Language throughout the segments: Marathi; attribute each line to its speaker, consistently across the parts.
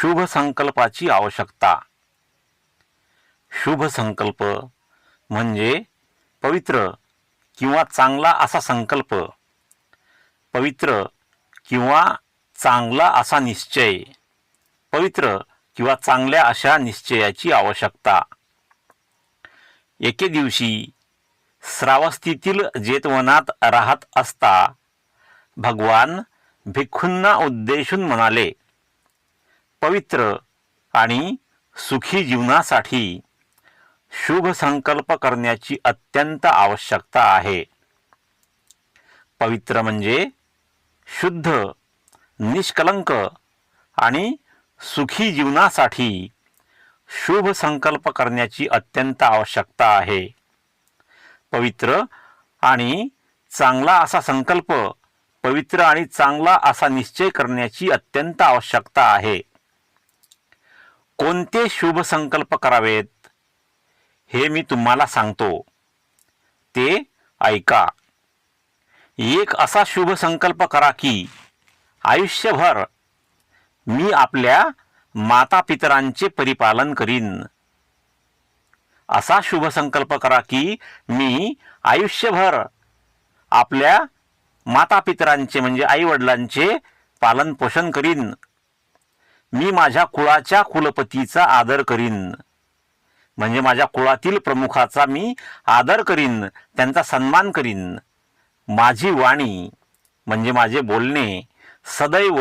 Speaker 1: शुभ संकल्पाची आवश्यकता. शुभ संकल्प म्हणजे पवित्र किंवा चांगला असा संकल्प. पवित्र किंवा चांगला असा निश्चय. पवित्र किंवा चांगल्या अशा निश्चयाची आवश्यकता. एके दिवशी श्रावस्तीतील जेतवनात राहत असता भगवान भिक्खूंना उद्देशून म्हणाले पवित्र आणि सुखी जीवनासाठी शुभ संकल्प करण्याची अत्यंत आवश्यकता आहे. पवित्र म्हणजे शुद्ध निष्कलंक आणि सुखी जीवनासाठी शुभ संकल्प करण्याची अत्यंत आवश्यकता आहे. पवित्र आणि चांगला असा संकल्प पवित्र आणि चांगला असा निश्चय करण्याची अत्यंत आवश्यकता आहे. कोणते शुभ संकल्प करावेत? हे मी तुम्हाला सांगतो. ते ऐका. एक असा शुभ संकल्प करा की आयुष्यभर मी आपल्या माता पितरांचे परिपालन करीन. असा शुभ संकल्प करा की मी आयुष्यभर आपल्या माता पितरांचे म्हणजे आई वडिलांचे पालन पोषण करीन. मी माझ्या कुळाच्या कुलपतीचा आदर करीन. म्हणजे माझ्या कुळातील प्रमुखाचा मी आदर करीन त्यांचा सन्मान करीन. माझी वाणी म्हणजे माझे बोलणे सदैव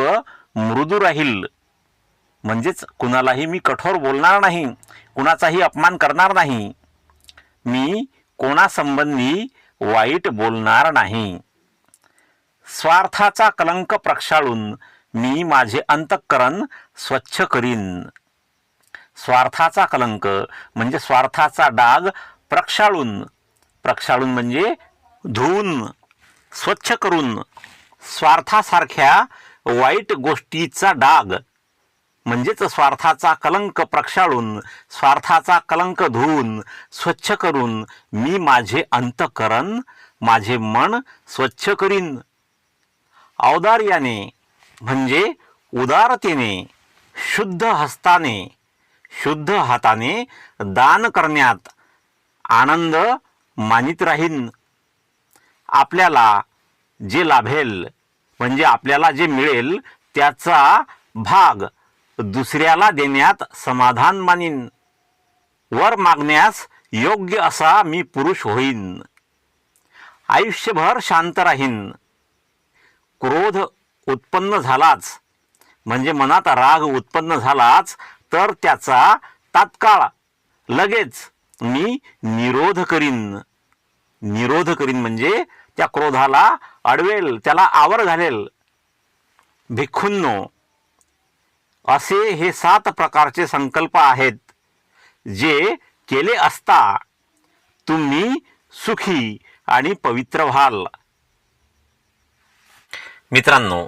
Speaker 1: मृदू राहील. म्हणजेच कुणालाही मी कठोर बोलणार नाही कुणाचाही अपमान करणार नाही. मी कोणासंबंधी वाईट बोलणार नाही. स्वार्थाचा कलंक प्रक्षाळून मी माझे अंतःकरण स्वच्छ करीन. स्वार्थाचा कलंक म्हणजे स्वार्थाचा डाग प्रक्षाळून. प्रक्षाळून म्हणजे धुवून स्वच्छ करून. स्वार्थासारख्या वाईट गोष्टीचा डाग म्हणजेच स्वार्थाचा कलंक प्रक्षाळून स्वार्थाचा कलंक धुवून स्वच्छ करून मी माझे अंतकरण माझे मन स्वच्छ करीन. औदार्याने म्हणजे उदारतेने शुद्ध हस्ताने शुद्ध हाताने दान करण्यात आनंद मानित राहीन. आपल्याला जे लाभेल म्हणजे आपल्याला जे मिळेल त्याचा भाग दुसऱ्याला देण्यात समाधान मानीन. वर मागण्यास योग्य असा मी पुरुष होईन. आयुष्यभर शांत राहीन. क्रोध उत्पन्न झालाच म्हणजे मनात राग उत्पन्न झालाच तर त्याचा तात्काळ लगेच मी निरोध करीन. निरोध करीन म्हणजे त्या क्रोधाला अडवेल त्याला आवर घालेल. भिक्खूंनो असे हे सात प्रकारचे संकल्प आहेत जे केले असता तुम्ही सुखी आणि पवित्र व्हाल. मित्रांनो